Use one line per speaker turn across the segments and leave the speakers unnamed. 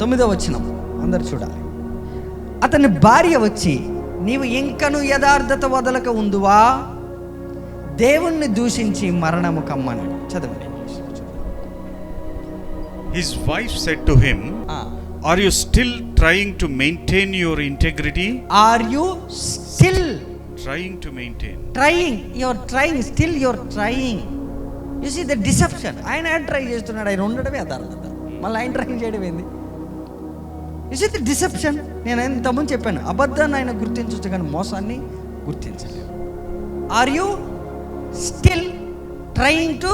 తొమ్మిదో వచనం. అందరు చూడాలి. అతని భార్య వచ్చి నీవు ఇంకను యథార్థత వదలక ఉందువా దేవుణ్ణి దూషించి మరణము కమ్మన్నాడు చదవండి.
His wife said to him, Are you still trying to maintain your integrity?
Are you still
Trying to maintain.
Trying your trying still your trying you see the deception ఆయన ట్రై చేస్తున్నాడు. ఆయన ఉండడమే అదార్థత మళ్ళీ ఆయన ట్రై చేయడం ఏంది? You see the deception నేను ఇంతకుముందు చెప్పాను అబద్ధాన్ని ఆయన గుర్తించవచ్చు కానీ మోసాన్ని గుర్తించలేదు. Are you still trying to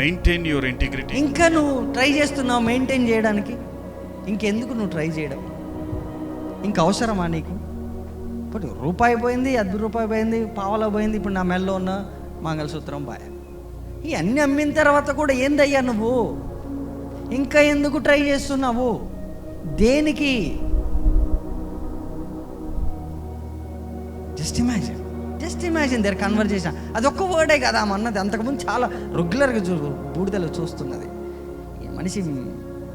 Maintain your integrity.
ఇంకా నువ్వు ట్రై చేస్తున్నావు మెయింటైన్ చేయడానికి? ఇంకెందుకు నువ్వు ట్రై చేయడం? ఇంకా అవసరమా నీకు? ఇప్పుడు రూపాయి పోయింది అర్ధ రూపాయి పోయింది పావలా పోయింది ఇప్పుడు నా మెల్లో ఉన్న మంగళసూత్రం బాయ ఇవన్నీ అమ్మిన తర్వాత కూడా ఏందయ్యా నువ్వు? ఇంకా ఎందుకు ట్రై చేస్తున్నావు? దేనికి? Just imagine just imagine their conversation అది ఒక్క వర్డే కదా ఆమె అన్నది. అంతకుముందు చాలా రెగ్యులర్గా చూ బూడిదలో చూస్తున్నది. ఈ మనిషి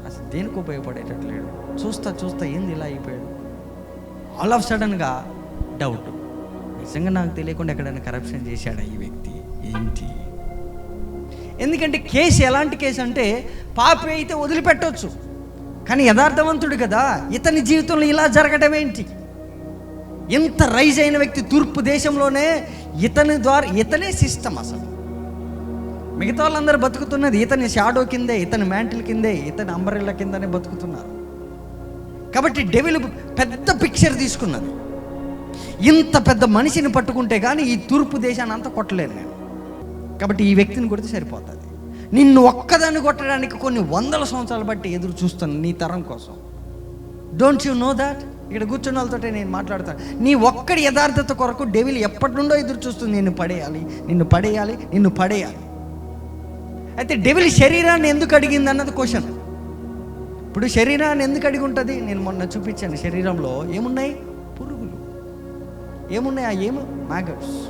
అసలు దేనికి ఉపయోగపడేటట్లేడు చూస్తా చూస్తా ఏంది ఇలా అయిపోయాడు? ఆల్ ఆఫ్ సడన్గా డౌట్ నిజంగా నాకు తెలియకుండా ఎక్కడైనా కరప్షన్ చేశాడా ఈ వ్యక్తి? ఏంటి? ఎందుకంటే కేసు ఎలాంటి కేసు అంటే పాపి అయితే వదిలిపెట్టవచ్చు కానీ యథార్థవంతుడు కదా. ఇతని జీవితంలో ఇలా జరగడం ఏంటి? ఇంత రైజ్ అయిన వ్యక్తి తూర్పు దేశంలోనే ఇతని ద్వారా ఇతనే సిస్టమ్ అసలు. మిగతా వాళ్ళందరూ బతుకుతున్నది ఇతని షాడో కిందే ఇతని మ్యాంటిల్ కిందే ఇతని అంబరిల్ల కిందనే బతుకుతున్నారు. కాబట్టి డెవిల్ పెద్ద పిక్చర్ తీసుకున్నది. ఇంత పెద్ద మనిషిని పట్టుకుంటే కానీ ఈ తూర్పు దేశాన్ని అంతా కొట్టలేను నేను. కాబట్టి ఈ వ్యక్తిని కొడితే సరిపోతుంది. నిన్ను ఒక్కదాన్ని కొట్టడానికి కొన్ని వందల సంవత్సరాలు బట్టి ఎదురు చూస్తాను నీ తరం కోసం. డోంట్ యు నో దాట్ ఇక్కడ కూర్చున్న వాళ్ళతో నేను మాట్లాడతాను నీ ఒక్కడి యథార్థత కొరకు డెవిల్ ఎప్పటి నుండో ఎదురు చూస్తుంది. నిన్ను పడేయాలి నిన్ను పడేయాలి నిన్ను పడేయాలి. అయితే డెవిల్ శరీరాన్ని ఎందుకు అడిగింది అన్నది క్వశ్చన్ ఇప్పుడు శరీరాన్ని ఎందుకు అడిగి ఉంటుంది? నేను మొన్న చూపించాను శరీరంలో ఏమున్నాయి? పురుగులు. ఏమున్నాయి? ఆ ఏము? మ్యాగట్స్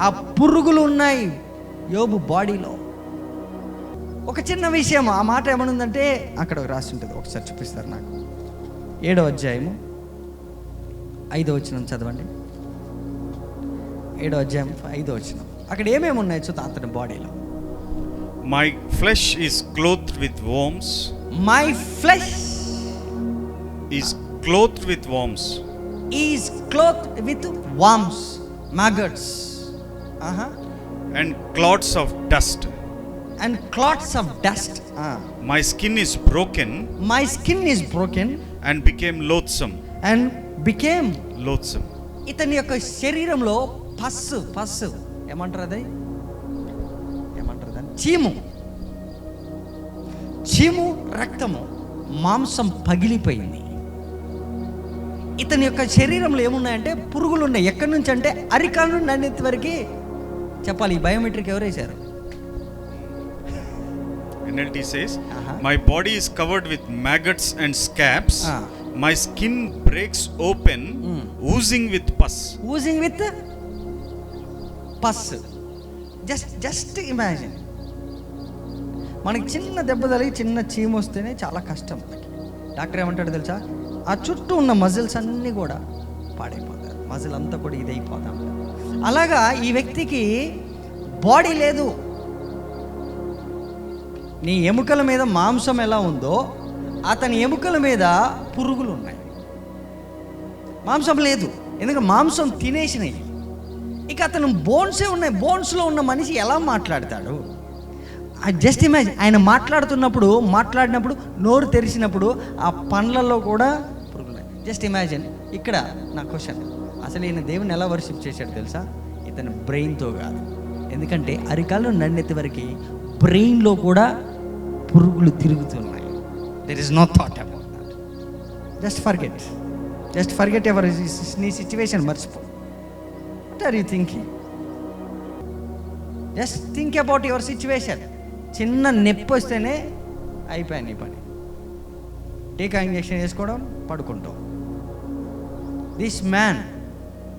ఆ పురుగులు ఉన్నాయి యోబు బాడీలో. ఒక చిన్న విషయం ఆ మాట ఏమనుందంటే అక్కడ రాసి ఉంటుంది ఒకసారి చూపిస్తారు నాకు. ఏడో అధ్యాయము ఐదో వచనం చదవండి. ఏడో అధ్యాయం ఐదో వచనం. అక్కడ ఏమేమి ఉన్నాయి చూద్దాం అతని బాడీలో.
My flesh is clothed with worms,
my flesh
is clothed with worms,
is cloth with worms maggots
and clods of dust.
And clods of dust
My skin is broken
my skin is broken
and became loathsome.
And became
Loathsome.
ఇతని యొక్క శరీరంలో pus pus ఏమంటారు అది? ఏమంటారు దాన్ని? చీము. చీము రక్తము మాంసం పగిలిపోయింది. ఇతని యొక్క శరీరంలో ఏమున్నాయంటే పురుగులు ఉన్నాయి ఎక్కడి నుంచి అంటే అరికాల నుండి అన్నిటి వరకు చెప్పాలి. ఈ బయోమెట్రిక్ ఎవరు
NLT says,
Uh-huh.
My body is covered with maggots and scabs.
Ah.
My skin breaks open,
Mm.
oozing with pus.
Oozing with pus just just imagine మనకి చిన్న దెబ్బ తగిలి చిన్న చీమ వస్తేనే చాలా కష్టం డాక్టర్ ఏమంటాడు తెలుసా ఆ చుట్టూ ఉన్న మజిల్స్ అన్నీ కూడా పాడైపోతాయి మజిల్ అంతా కూడా ఇదైపోతాం అలాగా ఈ వ్యక్తికి బాడీ లేదు నీ ఎముకల మీద మాంసం ఎలా ఉందో అతని ఎముకల మీద పురుగులు ఉన్నాయి మాంసం లేదు ఎందుకంటే మాంసం తినేసినాయి ఇక అతను బోన్సే ఉన్నాయి బోన్స్లో ఉన్న మనిషి ఎలా మాట్లాడతాడు? జస్ట్ ఇమాజిన్ ఆయన మాట్లాడుతున్నప్పుడు మాట్లాడినప్పుడు నోరు తెరిచినప్పుడు ఆ పండ్లలో కూడా పురుగులు జస్ట్ ఇమాజిన్ ఇక్కడ నా క్వశ్చన్. అసలు ఈయన దేవుని ఎలా వర్షిప్ చేశాడు తెలుసా? ఇతని బ్రెయిన్తో కాదు. ఎందుకంటే అరికాలు నన్నెత్తి వరకు బ్రెయిన్లో కూడా పురుగులు తిరుగుతున్నాయి. There is no thought about that just forget just forget ever నీ సిచ్యువేషన్ మర్చిపో. What are you thinking just think about your situation చిన్న నొప్పి వస్తేనే అయిపోయాను నీ పని. టీకా ఇంజెక్షన్ వేసుకోవడం పడుకుంటాం this man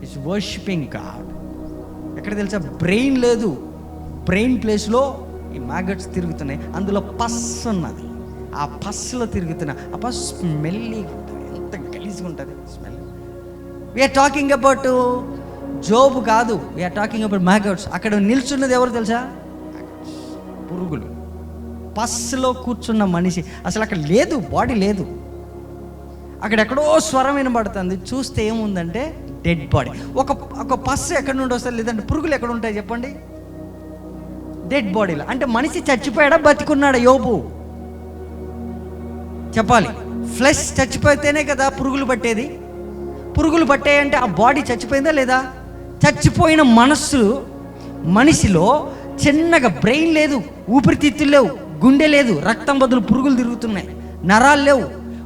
is worshipping God ఎక్కడ తెలుసా? బ్రెయిన్ లేదు. బ్రెయిన్ ప్లేస్లో ఈ మ్యాగట్స్ తిరుగుతున్నాయి అందులో పస్ ఉన్నది ఆ పస్సులో తిరుగుతున్న ఆ పస్ స్మెల్లీ ఎంత గలీజ్గా ఉంటుంది. Smell. We're talking about Job కాదు. వీఆర్ టాకింగ్ అబౌట్ మ్యాగట్స్ అక్కడ నిల్చున్నది ఎవరు తెలుసా? పురుగులు. పస్సులో కూర్చున్న మనిషి. అసలు అక్కడ లేదు బాడీ లేదు. అక్కడ ఎక్కడో స్వరం వినబడుతుంది. చూస్తే ఏముందంటే డెడ్ బాడీ ఒక ఒక పస్సు ఎక్కడి నుండి వస్తుంది లేదంటే పురుగులు ఎక్కడ ఉంటాయి చెప్పండి? డెడ్ బాడీలో. అంటే మనిషి చచ్చిపోయాడా? బతికున్నాడా? యోబు. చెప్పాలి. ఫ్లెష్ చచ్చిపోతేనే కదా పురుగులు పట్టేది? పురుగులు పట్టాయంటే ఆ బాడీ చచ్చిపోయిందా లేదా? చచ్చిపోయిన మనస్సు మనిషిలో చిన్నగా బ్రెయిన్ లేదు ఊపిరితిత్తులు లేవు గుండె లేదు రక్తం బదులు పురుగులు తిరుగుతున్నాయి నరాలు లేవు.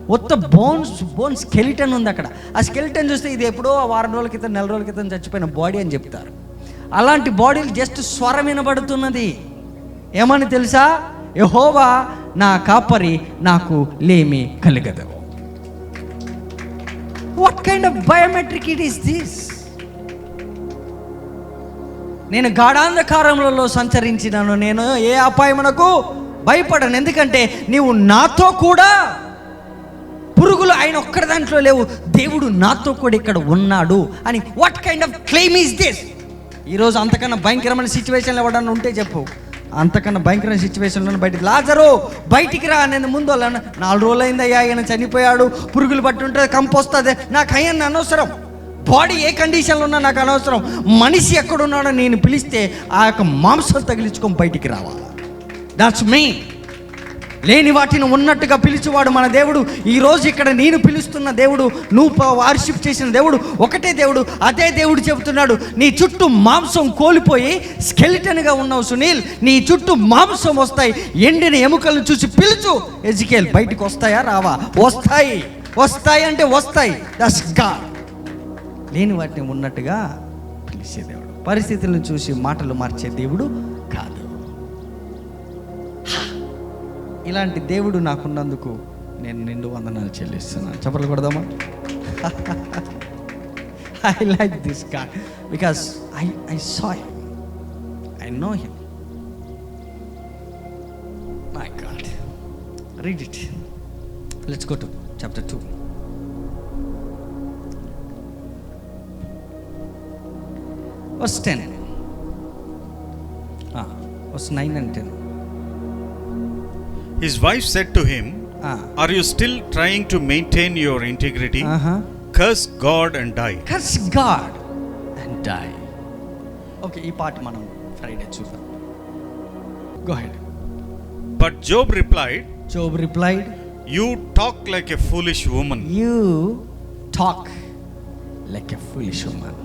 మొత్త బోన్స్ బోన్స్ స్కెలిటన్ ఉంది అక్కడ. ఆ స్కెలిటన్ చూస్తే ఇది ఎప్పుడో వారం రోజుల క్రితం నెల రోజుల క్రితం చచ్చిపోయిన బాడీ అని చెప్తారు. అలాంటి బాడీలు జస్ట్ స్వరం వినబడుతున్నది. ఏమని తెలుసా? యహోవా నా కాపరి నాకు లేమి కలగదు. What kind of biometric it is this నేను గాఢాంధకారములలో సంచరించినాను. నేను ఏ అపాయమునకు భయపడను. ఎందుకంటే నీవు నాతో కూడా పురుగులు ఆయన ఒక్కడి దాంట్లో లేవు. దేవుడు నాతో కూడా ఇక్కడ ఉన్నాడు అని. What kind of claim is this ఈరోజు అంతకన్నా భయంకరమైన సిచ్యువేషన్లు ఎవడన్నా ఉంటే చెప్పు. అంతకన్నా భయంకరమైన సిచ్యువేషన్లో బయటికి లాజరు బయటికి రా నేను ముందు వాళ్ళ నాలుగు రోజులు అయిందయ్యా ఆయన చనిపోయాడు. పురుగులు పట్టుంటే కంపు వస్తుంది. నాకు అయ్యని అనవసరం. బాడీ ఏ కండిషన్లో ఉన్నా నాకు అనవసరం. మనిషి ఎక్కడున్నాడో నేను పిలిస్తే ఆ యొక్క మాంసం తగిలించుకొని బయటికి రావాలి. దాట్స్ మీ లేని వాటిని ఉన్నట్టుగా పిలిచేవాడు మన దేవుడు. ఈరోజు ఇక్కడ నేను పిలుస్తున్న దేవుడు నువ్వు వార్షిప్ చేసిన దేవుడు ఒకటే దేవుడు అదే దేవుడు చెబుతున్నాడు. నీ చుట్టూ మాంసం కోల్పోయి స్కెలిటన్గా ఉన్నావు సునీల్. నీ చుట్టూ మాంసం వస్తాయి. ఎండిన ఎముకలను చూసి పిలుచు. ఎజికేల్ బయటికి వస్తాయా? రావా. వస్తాయి. వస్తాయి అంటే వస్తాయి. దస్ గాడ్ లేని వాటిని ఉన్నట్టుగా పిలిచే దేవుడు. పరిస్థితులను చూసి మాటలు మార్చే దేవుడు ఇలాంటి దేవుడు నాకున్నందుకు నేను నిండు వందనాలు చెల్లిస్తున్నాను చెప్పలు కొడదామా? I like this God because I I saw him I know him my God read it let's go to chapter two verse ten verse nine and ten
His wife said to him, Are you still trying to maintain your integrity? Curse God and die.
Curse God and die okay ఈ పాట మనం Friday చూద్దాం go head
But Job replied,
Job replied
You talk like a foolish woman.
My talk like ఎ ఫులిష్ ఉమన్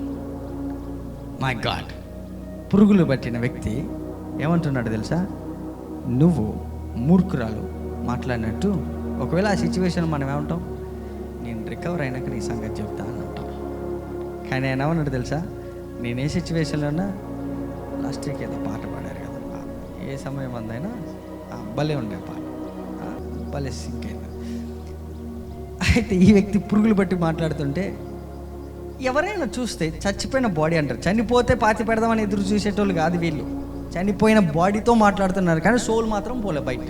my God పురుగులు పట్టిన వ్యక్తి ఏమంటున్నాడు తెలుసా నువ్వు మూర్ఖురాలు మాట్లాడినట్టు ఒకవేళ ఆ సిచ్యువేషన్ మనం ఏమంటాం? నేను రికవర్ అయినాక నీ సంగతి చెప్తా అని అంటాం కానీ ఆయన ఏమన్నాడు తెలుసా? నేను ఏ సిచ్యువేషన్లో ఉన్నా లాస్ట్ వీక్ ఏదో పాట పాడారు కదా. ఏ సమయం అందైనా భలే ఉండే పాట. భలే సింక్ అయింది అయితే ఈ వ్యక్తి పురుగులు బట్టి మాట్లాడుతుంటే ఎవరైనా చూస్తే చచ్చిపోయిన బాడీ అంటారు. చనిపోతే పాతి పెడదామని ఎదురు చూసేటోళ్ళు కాదు వీళ్ళు. చనిపోయిన బాడీతో మాట్లాడుతున్నారు కానీ సోల్ మాత్రం పోలే బయట.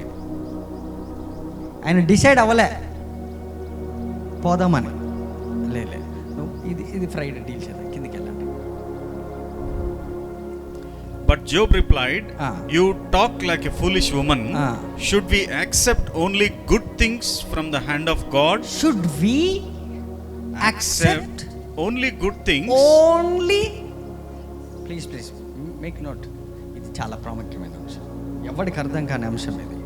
ఆయన డిసైడ్ అవ్వలే. పోదామని. లేలే ఇది ఇది ఫ్రైడే డీల్ చేద్దాం. కిందికి
Job replied talk like
foolish
women should we only good things from the hand of God
should we accept
only good
only please please make note చాలా ప్రాముఖ్యమైన అంశం. ఎవరికి అర్థం కాని అంశం ఇది.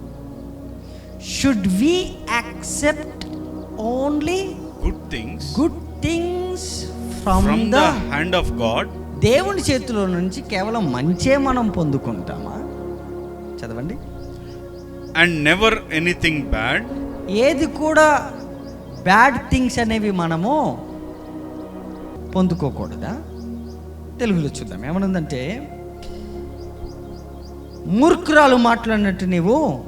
Should we accept only
good things
good things from the
hand of God?
దేవుని చేతిలో నుంచి కేవలం మంచే మనం పొందుకుంటామా? చదవండి.
And never anything bad?
ఏది కూడా బ్యాడ్ థింగ్స్ అనేవి మనము పొందుకోకూడదా? తెలుగులో చూద్దాం. ఏమనుందంటే మూర్ఖురాలు మాట్లాడినట్టు నీవు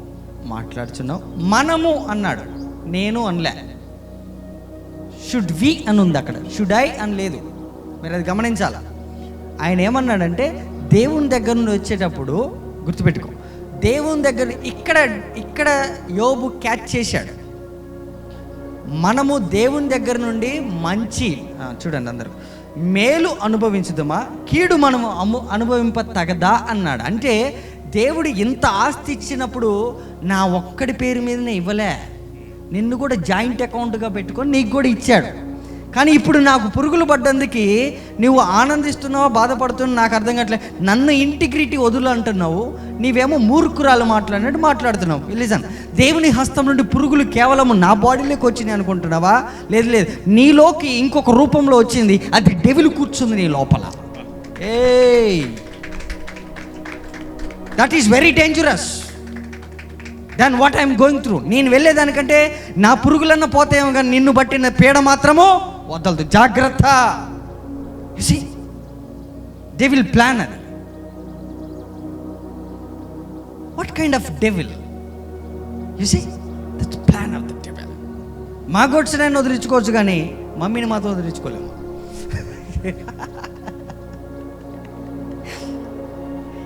మాట్లాడుచున్నావు. మనము అన్నాడు. నేను అనలే. షుడ్ వి అని ఉంది అక్కడ. షుడ్ ఐ అని లేదు మీరు అది గమనించాల? ఆయన ఏమన్నాడంటే దేవుని దగ్గర నుండి వచ్చేటప్పుడు గుర్తుపెట్టుకో దేవుని దగ్గర ఇక్కడ ఇక్కడ యోబు క్యాచ్ చేశాడు. మనము దేవుని దగ్గర నుండి మంచి చూడండి అందరూ మేలు అనుభవించుదమా? కీడు మనము అము అనుభవింప తగదా అన్నాడు. అంటే దేవుడు ఇంత ఆస్తి ఇచ్చినప్పుడు నా ఒక్కడి పేరు మీదనే ఇవ్వలే. నిన్ను కూడా జాయింట్ అకౌంట్గా పెట్టుకొని నీకు కూడా ఇచ్చాడు. కానీ ఇప్పుడు నాకు పురుగులు పడ్డందుకు నువ్వు ఆనందిస్తున్నావా బాధపడుతున్నావు నాకు అర్థం కావట్లేదు. నన్ను ఇంటిగ్రిటీ వదులు అంటున్నావు నీవేమో మూర్ఖురాలు మాట్లాడినట్టు మాట్లాడుతున్నావు. లిజన్. దేవుని హస్తం నుండి పురుగులు కేవలం నా బాడీలోకి వచ్చినాయి అనుకుంటున్నావా? లేదు లేదు. నీలోకి ఇంకొక రూపంలో వచ్చింది. అది డెవిల్ కూర్చుంది నీ లోపల. ఏ that is very dangerous than what I'm going through నేను వెళ్ళేదానికంటే నా పురుగులన్న పోతాయేమో కానీ నిన్ను బట్టిన పీడ మాత్రము వదలదు. జాగ్రత్త. సి డెవిల్ ప్లాన్ అది. What kind of devil you see that plan of the devil మా నేను వదిలించుకోవచ్చు కానీ మమ్మీని మాత్రం వదిలించుకోలేము.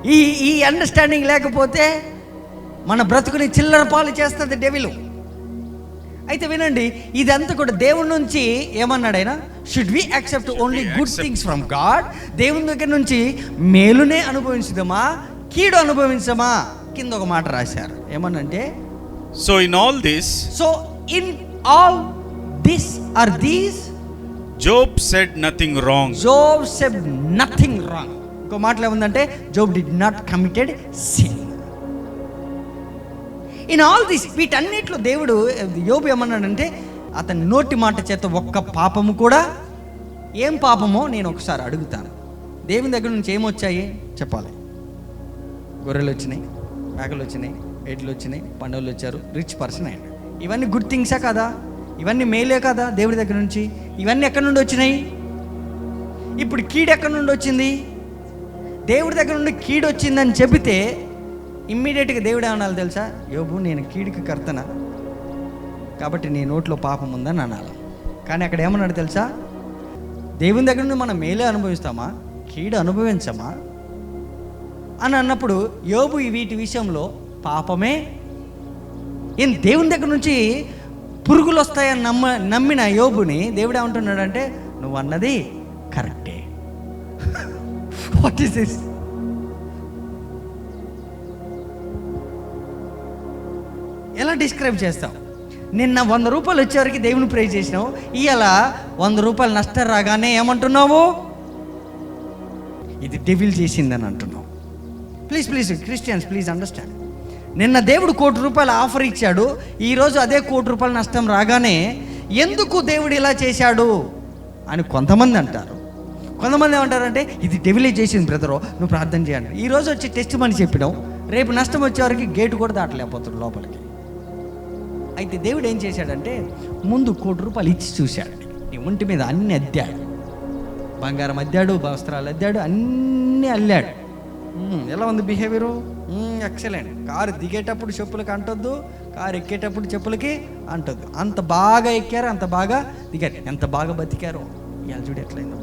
ఈ ఈ అండర్స్టాండింగ్ లేకపోతే మన బ్రతుకుని చిల్లర పాలు చేస్తుంది డెవిలు అయితే వినండి ఇదంతా కూడా దేవుడి నుంచి ఏమన్నాడు ఆయన? Should we accept only good. Things from God దేవుని దగ్గర నుంచి మేలునే అనుభవించదమా? కీడు అనుభవించమా కింద ఒక మాట రాశారు. ఏమనంటే
So, in all this,
so in all this or these
Job said nothing wrong.
Job said nothing wrong ఇంకో మాటలో ఏముందంటే Job did not committed sin in all this వీటన్నిటిలో దేవుడు యోబు ఏమన్నాడంటే అతని నోటి మాట చేత ఒక్క పాపము కూడా ఏం పాపమో నేను ఒకసారి అడుగుతాను. దేవుని దగ్గర నుంచి ఏమొచ్చాయి? చెప్పాలి. గొర్రెలు వచ్చినాయి మేకలు వచ్చినాయి ఎడ్లు వచ్చినాయి పండుగలు వచ్చారు రిచ్ పర్సన్ అయ్యాడు. ఇవన్నీ గుడ్ థింగ్సా కదా? ఇవన్నీ మేలే కదా దేవుడి దగ్గర నుంచి? ఇవన్నీ ఎక్కడి నుండి వచ్చినాయి? ఇప్పుడు కీడు ఎక్కడి నుండి వచ్చింది? దేవుడి దగ్గర నుండి కీడు వచ్చిందని చెబితే ఇమ్మీడియట్గా దేవుడు ఏమనాలి తెలుసా? యోబు నేను కీడుకి కర్తన. కాబట్టి నీ నోట్లో పాపం ఉందని అనాలి. కానీ అక్కడ ఏమన్నాడు తెలుసా? దేవుని దగ్గర నుండి మనం మేలే అనుభవిస్తామా? కీడు అనుభవించమా? అని అన్నప్పుడు యోబు వీటి విషయంలో పాపమే? ఏం దేవుని దగ్గర నుంచి పురుగులు వస్తాయని నమ్మ నమ్మిన యోబుని దేవుడు ఏమంటున్నాడంటే నువ్వు అన్నది వాట్ ఈస్ దిస్ ఎలా డిస్క్రైబ్ చేస్తావు? నిన్న వంద రూపాయలు వచ్చేవరకు దేవుని ప్రే చేసినావు. ఇవాళ వంద రూపాయలు నష్టం రాగానే ఏమంటున్నావు? ఇది డెవిల్ చేసిందని అంటున్నావు. Please please Christians please understand నిన్న దేవుడు కోటి రూపాయలు ఆఫర్ ఇచ్చాడు. ఈరోజు అదే కోటి రూపాయలు నష్టం రాగానే ఎందుకు దేవుడు ఇలా చేశాడు? అని కొంతమంది అంటారు. కొంతమంది ఏమంటారంటే ఇది డెవిలే చేసింది బ్రదరు నువ్వు ప్రార్థన చేయండి ఈరోజు వచ్చి టెస్ట్ మని చెప్పినావు రేపు నష్టం వచ్చేవారికి గేటు కూడా దాటలేకపోతుంది లోపలికి. అయితే దేవుడు ఏం చేశాడంటే ముందు కోటి రూపాయలు ఇచ్చి చూశాడు. నీ ఒంటి మీద అన్ని అద్దాడు. బంగారం అద్దాడు వస్త్రాలు అద్దాడు అన్నీ అల్లాడు. ఎలా ఉంది బిహేవియరు ఎక్సలెంట్ కారు దిగేటప్పుడు చెప్పులకి అంటొద్దు కారు ఎక్కేటప్పుడు చెప్పులకి అంటొద్దు. అంత బాగా ఎక్కారు అంత బాగా దిగారు. ఎంత బాగా బతికారు? ఇవాళ చూడు ఎట్లయిందో.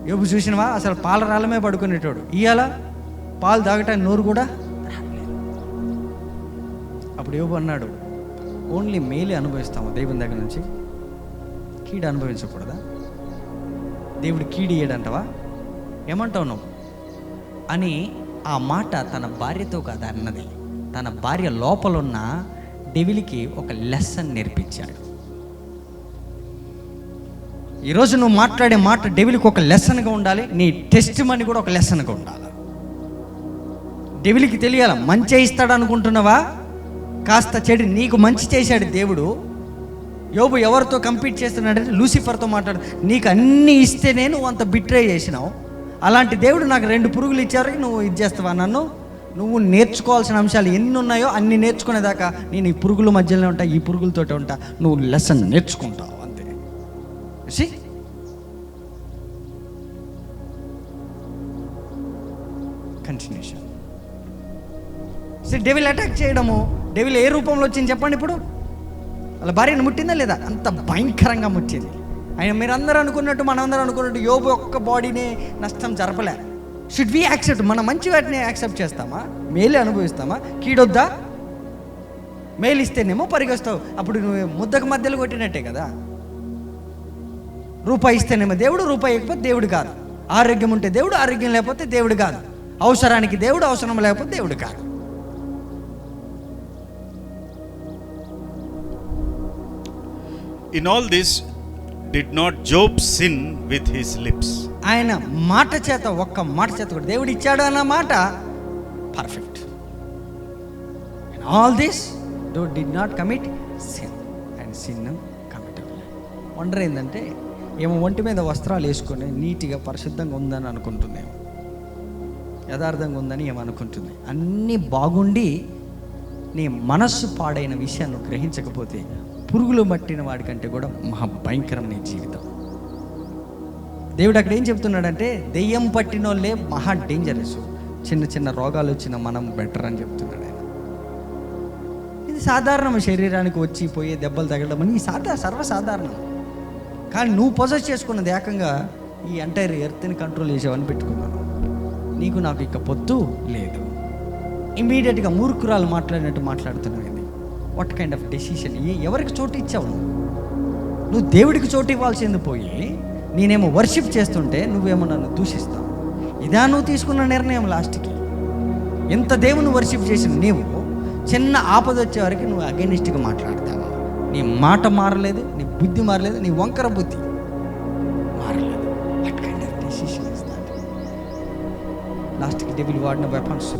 ఎప్పుడు యోబు చూసినవా? అసలు పాల రాళ్ళమే పడుకునేటోడు. ఇవాళ పాలు తాగటానికి నోరు కూడా అప్పుడు యోబు అన్నాడు ఓన్లీ మేలే అనుభవిస్తాము దేవుని దగ్గర నుంచి. కీడు అనుభవించకూడదా? దేవుడు కీడు ఇయ్యడంటవా? ఏమంటావు నువ్వు? అని ఆ మాట తన భార్యతో కాదు అన్నది. తన భార్య లోపలున్న డెవిలికి ఒక లెసన్ నేర్పించాడు. ఈరోజు నువ్వు మాట్లాడే మాట డెవిలికి ఒక లెసన్గా ఉండాలి నీ టెస్ట్ మనీ కూడా ఒక లెసన్గా ఉండాలి. డెవిలికి తెలియాల మంచి ఇస్తాడు అనుకుంటున్నావా? కాస్త చెడు నీకు మంచి చేశాడు దేవుడు. యోబు ఎవరితో కంపీట్ చేస్తున్నాడంటే లూసిఫర్తో మాట్లాడు నీకు అన్నీ ఇస్తేనే నువ్వు అంత బిట్రే చేసినావు. అలాంటి దేవుడు నాకు రెండు పురుగులు ఇచ్చారు నువ్వు ఇది చేస్తావా నన్ను? నువ్వు నేర్చుకోవాల్సిన అంశాలు ఎన్ని ఉన్నాయో అన్ని నేర్చుకునేదాకా నేను ఈ పురుగుల మధ్యలోనే ఉంటా ఈ పురుగులతోటే ఉంటా. నువ్వు లెసన్ నేర్చుకుంటావు. అంతే కంటిన్యూషన్ సరే డెవిల్ అటాక్ చేయడము డెవిల్ ఏ రూపంలో వచ్చింది చెప్పండి ఇప్పుడు? వాళ్ళ భార్యను ముట్టిందా లేదా? అంత భయంకరంగా ముట్టింది. ఆయన మీరందరూ అనుకున్నట్టు మనందరూ అనుకున్నట్టు యోబు ఒక్క బాడీని నష్టం జరపలే. షుడ్ వి యాక్సెప్ట్ మన మంచి వాటిని యాక్సెప్ట్ చేస్తామా? మేలు అనుభవిస్తామా? కీడొద్దా? మేలిస్తేనేమో పరిగొస్తావు పరిగెస్తావు. అప్పుడు నువ్వు ముద్దకు మధ్యలో కొట్టినట్టే కదా? రూపాయి ఇస్తేనేమో దేవుడు రూపాయి ఇవ్వకపోతే దేవుడు కాదు. ఆరోగ్యం ఉంటే దేవుడు ఆరోగ్యం లేకపోతే దేవుడు కాదు. అవసరానికి దేవుడు అవసరం లేకపోతే దేవుడు కాదు.
In all this, did not Job sin with his lips?
ఆయన మాట చేత ఒక్క మాట చేత కూడా దేవుడు ఇచ్చాడు అన్న మాట perfect all this do did not commit sin and sin commit wonder ఏంటంటే ఏమో ఒంటి మీద వస్త్రాలు వేసుకొని నీట్గా పరిశుద్ధంగా ఉందని అనుకుంటుందేమో యథార్థంగా ఉందని ఏమో అనుకుంటుంది. అన్నీ బాగుండి నీ మనస్సు పాడైన విషయాన్ని గ్రహించకపోతే పురుగులు పట్టిన వాడికంటే కూడా మహా భయంకరం నీ జీవితం. దేవుడు అక్కడ ఏం చెప్తున్నాడంటే దెయ్యం పట్టిన వాళ్ళే మహా డేంజరస్ చిన్న చిన్న రోగాలు వచ్చిన మనం బెటర్ అని చెప్తున్నాడు ఆయన. ఇది సాధారణం. శరీరానికి వచ్చి పోయే దెబ్బలు తగలడం. అని సాధా సర్వసాధారణం. కానీ నువ్వు పొజెస్ చేసుకున్నది ఏకంగా ఈ ఎంటైర్ ఎర్త్ని కంట్రోల్ చేసావని పెట్టుకున్నాను. నీకు నాకు ఇక పొత్తు లేదు. ఇమీడియట్గా మూర్ఖురాలు మాట్లాడినట్టు మాట్లాడుతున్నావు ఇది వాట్ కైండ్ ఆఫ్ డెసిషన్ ఎవరికి చోటు ఇచ్చావు నువ్వు? నువ్వు దేవుడికి చోటు ఇవ్వాల్సింది పోయి నేనేమో వర్షిప్ చేస్తుంటే నువ్వేమో నన్ను దూషిస్తావు. ఇదా నువ్వు తీసుకున్న నిర్ణయం లాస్ట్కి ఎంత దేవుని వర్షిప్ చేసిన నీవు చిన్న ఆపద వచ్చే వరకు నువ్వు అగెనిస్ట్గా మాట్లాడతావా? నీ మాట మారలేదు బుద్ధి మారలేదు? నీ వంకర బుద్ధి. మారలేదు. What kind of decision is that లాస్ట్కి డెబిల్ వాడిన వెపన్స్